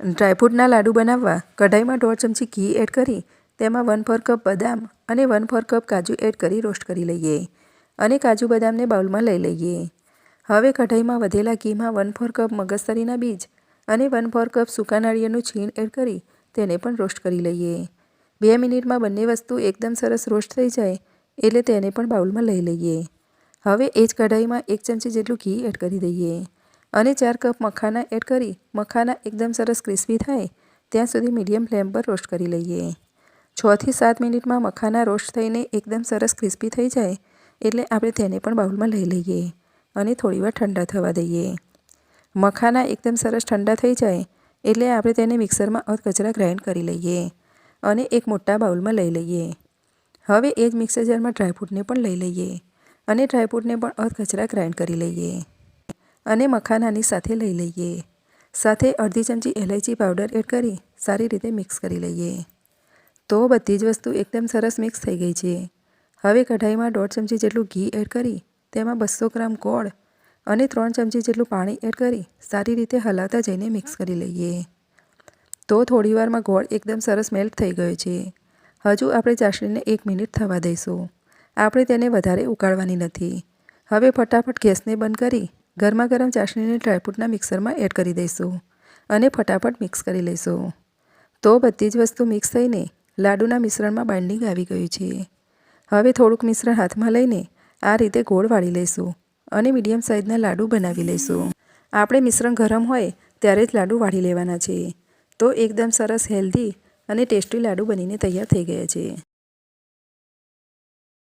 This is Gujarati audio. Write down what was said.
ડ્રાયફ્રૂટના લાડુ બનાવવા કઢાઈમાં દોઢ ચમચી ઘી એડ કરી, તેમાં વન ફોર કપ બદામ અને વન ફોર કપ કાજુ એડ કરી રોસ્ટ કરી લઈએ અને કાજુ બદામને બાઉલમાં લઈ લઈએ. હવે કઢાઈમાં વધેલા ઘીમાં વન ફોર કપ મગજતરીના બીજ અને વન ફોર કપ સૂકા નાળિયેરનું છીણ એડ કરી, તેને પણ રોસ્ટ કરી લઈએ. બે મિનિટમાં બંને વસ્તુ એકદમ સરસ રોસ્ટ થઈ જાય, એટલે તેને પણ બાઉલમાં લઈ લઈએ. હવે એ જ કઢાઈમાં એક ચમચી જેટલું ઘી એડ કરી દઈએ. અને ચાર કપ મખાના એડ કરી, મખાના એકદમ સરસ ક્રિસ્પી થાય, ત્યાં સુધી મીડિયમ ફ્લેમ પર રોસ્ટ કરી લઈએ. છથી સાત મિનિટમાં મખાના રોસ્ટ થઈને એકદમ સરસ ક્રિસ્પી થઈ જાય, એટલે આપણે તેને પણ બાઉલમાં લઈ લઈએ અને થોડીવાર ઠંડા થવા દઈએ. મખાના એકદમ સરસ ઠંડા થઈ જાય, એટલે આપણે તેને મિક્સરમાં અધકચરા ગ્રાઇન્ડ કરી લઈએ અને એક મોટા બાઉલમાં લઈ લઈએ. હવે એ જ મિક્સર જારમાં ડ્રાયફ્રૂટને પણ લઈ લઈએ અને ડ્રાયફ્રૂટને પણ અધકચરા ગ્રાઇન્ડ કરી લઈએ. અને મખાનાની સાથે લઈ લઈએ. સાથે અડધી ચમચી એલાયચી પાવડર એડ કરી સારી રીતે મિક્સ કરી લઈએ. તો બધી જ વસ્તુ એકદમ સરસ મિક્સ થઈ ગઈ છે. હવે કઢાઈમાં દોઢ ચમચી જેટલું ઘી એડ કરી તેમાં બસો ગ્રામ ગોળ અને ત્રણ ચમચી જેટલું પાણી એડ કરી સારી રીતે હલાવતા જઈને મિક્સ કરી લઈએ. તો થોડીવારમાં ગોળ એકદમ સરસ મેલ્ટ થઈ ગયો છે. હજુ આપણે ચાસણીને એક મિનિટ થવા દઈશું. આપણે તેને વધારે ઉકાળવાની નથી. હવે ફટાફટ ગેસને બંધ કરી ગરમા ગરમ ચાસણીને ડ્રાયફ્રૂટના મિક્સરમાં એડ કરી દઈશું અને ફટાફટ મિક્સ કરી લઈશું. તો બધી જ વસ્તુ મિક્સ થઈને લાડુના મિશ્રણમાં બાઇન્ડિંગ આવી ગયું છે. હવે થોડુંક મિશ્રણ હાથમાં લઈને આ રીતે ગોળ વાળી લઈશું અને મીડિયમ સાઇઝના લાડુ બનાવી લઈશું. આપણે મિશ્રણ ગરમ હોય ત્યારે જ લાડુ વાળી લેવાના છે. તો એકદમ સરસ હેલ્ધી અને ટેસ્ટી લાડુ બનીને તૈયાર થઈ ગયા છે.